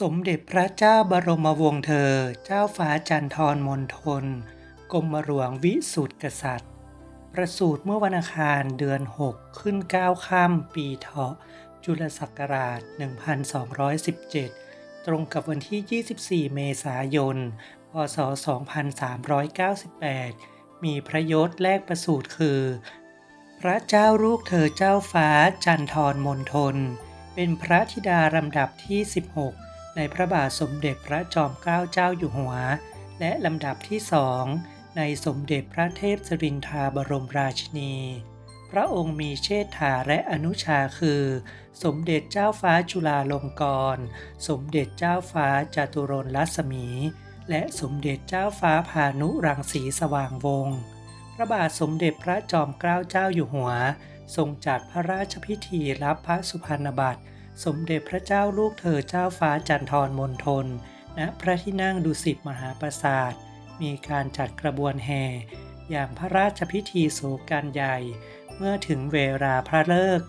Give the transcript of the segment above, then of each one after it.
สมเด็จพระเจ้าบรมวงศ์เธอ เจ้าฟ้าจันทรมณฑลกรมหลวงวิสุทธิกษัตริย์ ประสูติเมื่อวันอังคารเดือน 6 ขึ้น9ค่ำปีเถาะ จุลศักราช 1217 ตรงกับวันที่ 24 เมษายน พศ 2398 มีพระยศแรกประสูติคือ พระเจ้าลูกเธอเจ้าฟ้าจันทรมณฑลเป็นพระธิดาลำดับที่ 16 ในพระบาทสมเด็จพระจอมเกล้าเจ้าอยู่หัว และลำดับที่สองในสมเด็จพระเทพสรินทราบรมราชินี พระองค์มีเชษฐาและอนุชาคือ สมเด็จเจ้าฟ้าจุฬาลงกรณ์สมเด็จเจ้าฟ้าจตุรนลัศมี และสมเด็จเจ้าฟ้าพานุรังสีสว่างวงศ์พระบาทสมเด็จพระจอมเกล้าเจ้าอยู่หัว ทรงจัดพระราชพิธีรับพระสุพรรณบัตร สมเด็จพระเจ้าลูกเธอเจ้าฟ้าจันทรมณฑลณพระที่นั่งดุสิตมหาปราสาท มีการจัดกระบวนแห่ อย่างพระราชพิธีโศกการใหญ่ เมื่อถึงเวลาพระเลิก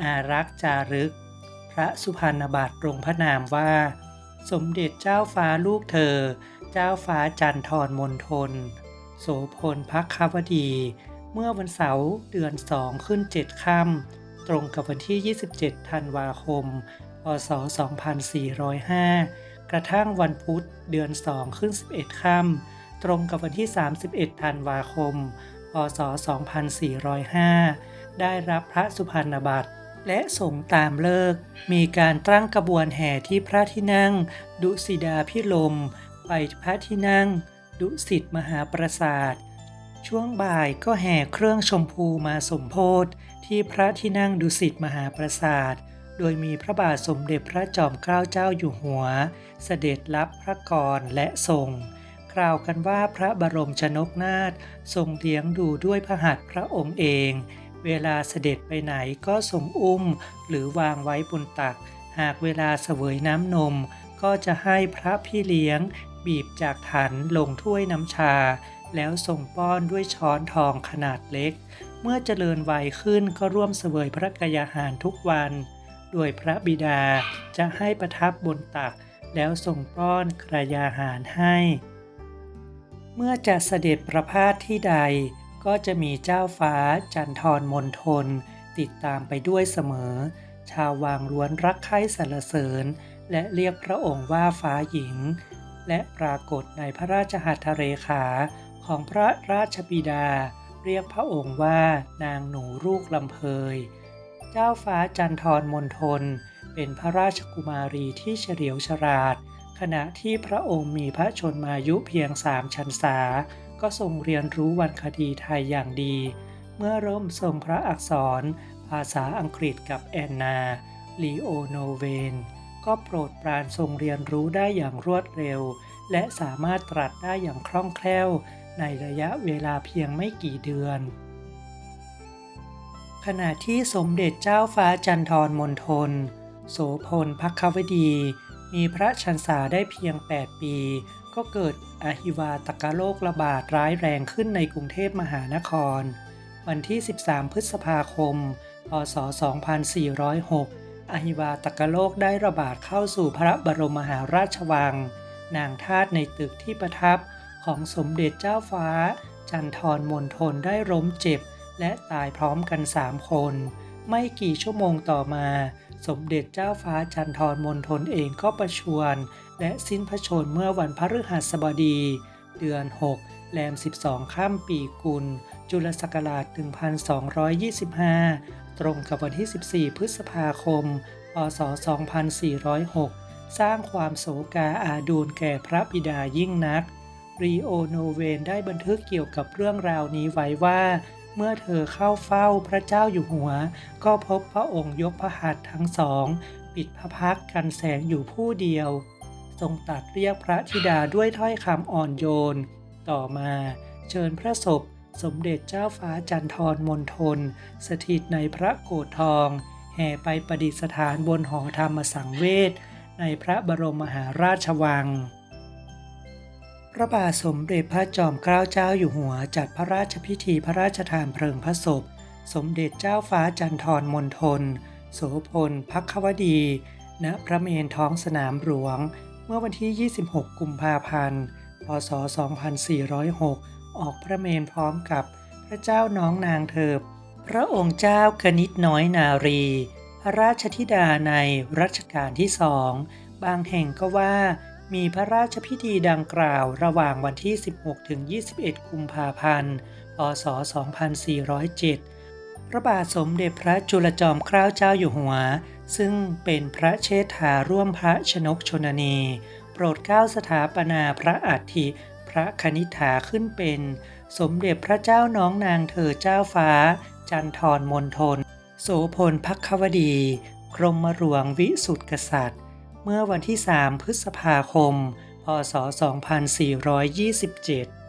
อารักษ์จารึก พระสุพรรณบัตรลงพระนามว่า สมเด็จเจ้าฟ้าลูกเธอ เจ้าฟ้าจันทรมณฑลโสพลพักควดี เมื่อวันเสาร์เดือนสองขึ้นเจ็ดค่ำ ตรงกับวันที่ 27 ธันวาคม พศ 2405 กระทั่งวันพุธเดือนสองขึ้น 11 ค่ำ ตรงกับวันที่ 31 ธันวาคม พศ 2405 ได้รับพระสุพรรณบัตรและสงตามเลิก มีการตั้งกระบวนแห่ที่พระที่นั่ง ดุสิดาพิลม ไปพระที่นั่ง ดุสิตมหาปราสาท ช่วงบ่ายก็แห่เครื่องชมพูมาสมโพธิที่พระที่นั่งดุสิตมหาปราสาท โดยมีพระบาทสมเด็จพระจอมเกล้าเจ้าอยู่หัว เสด็จรับพระกรและทรง กล่าวกันว่าพระบรมชนกนาถทรงเลี้ยงดูด้วยพระหัตถ์พระองค์เอง เวลาเสด็จไปไหนก็ทรงอุ้ม หรือวางไว้บนตัก หากเวลาเสวยน้ำนม ก็จะให้พระพี่เลี้ยงบีบจากถันลงถ้วยน้ำชา แล้วส่งป้อนด้วยช้อนทองขนาดเล็ก เมื่อเจริญวัยขึ้นก็ร่วมเสวยพระกยาหารทุกวัน โดยพระบิดาจะให้ประทับบนตัก แล้วส่งป้อนกระยาหารให้ เมื่อจะเสด็จประพาสที่ใด ก็จะมีเจ้าฟ้าจันทรมณฑลติดตามไปด้วยเสมอ ชาววางล้วนรักใคร่สรรเสริญ และเรียกพระองค์ว่าฟ้าหญิงและปรากฏในพระราชหัตถเรขา ของพระราชบิดา เรียกพระองค์ว่านางหนูลูกลำเพย เจ้าฟ้าจันทรมณฑลเป็นพระราชกุมารีที่เฉลียวฉลาด ขณะที่พระองค์มีพระชนมายุเพียงสามชันษา ก็ทรงเรียนรู้วรรณคดีไทยอย่างดี เมื่อเริ่มทรงพระอักษร ภาษาอังกฤษกับแอนนาลีโอโนเวนก็โปรดปรานทรงเรียนรู้ได้อย่างรวดเร็ว และสามารถตรัสได้อย่างคล่องแคล่ว ในระยะเวลาเพียงไม่กี่เดือน ขณะที่สมเด็จเจ้าฟ้าจันทรมณฑลโสพลพักควดี มีพระชันษาได้เพียง 8 ปี ก็เกิดอหิวาตกโรคระบาดร้ายแรงขึ้นในกรุงเทพมหานคร วันที่ 13 พฤษภาคม พศ 2406 อหิวาตกโรคได้ระบาดเข้าสู่พระบรมมหาราชวัง นางทาสในตึกที่ประทับ ของสมเด็จเจ้าฟ้า จันทรมณฑลได้ล้มเจ็บ และตายพร้อมกันสามคน ไม่กี่ชั่วโมงต่อมา สมเด็จเจ้าฟ้าจันทรมณฑลเองก็ประชวร และสิ้นพระชนเมื่อวันพฤหัสบดี เดือน 6 แรม 12 ข้ามปีกุล จุลศักราช 1225 ตรงกับวันที่ 14 พฤษภาคม พศ 2406 สร้างความโศกาอาดูลแก่พระบิดายิ่งนัก รีโอโนเวนได้บันทึกเกี่ยวกับเรื่องราวนี้ไว้ว่า เมื่อเธอเข้าเฝ้าพระเจ้าอยู่หัว ก็พบพระองค์ยกพระหัตถ์ทั้งสอง ปิดพระพักกันแสงอยู่ผู้เดียว ทรงตัดเรียกพระธิดาด้วยถ้อยคำอ่อนโยน ต่อมาเชิญพระศพสมเด็จเจ้าฟ้าจันทรมณฑลสถิตในพระโกฏทอง แห่ไปประดิษฐานบนหอธรรมสังเวชในพระบรมมหาราชวัง พระบาทสมเด็จพระจอมเกล้าเจ้าอยู่หัว จัดพระราชพิธีพระราชทานเพลิงพระศพ สมเด็จเจ้าฟ้าจันทรมณฑลโสพลพักควดี ณพระเมรุท้องสนามหลวง เมื่อวันที่ 26 กุมภาพันธ์ พศ 2406 ออกพระเมรุพร้อมกับพระเจ้าน้องนางเถิบพระองค์เจ้ากนิษน้อยนารี พระราชธิดาในรัชกาลที่สอง บางแห่งก็ว่า มีพระราชพิธีดังกล่าวระหว่างวันที่ 16 ถึง 21 กุมภาพันธ์ พศ 2407 พระบาทสมเด็จพระจุลจอมเกล้าเจ้าอยู่หัว ซึ่งเป็นพระเชษฐาร่วมพระชนกชนนี โปรดเกล้าสถาปนาพระอัฐิพระคณิษฐาขึ้นเป็น สมเด็จพระเจ้าน้องนางเธอเจ้าฟ้า จันทรมณฑลโสพลพักควดี กรมหลวงวิสุทธิกษัตริย์ เมื่อวันที่ 3 พฤษภาคม พศ 2427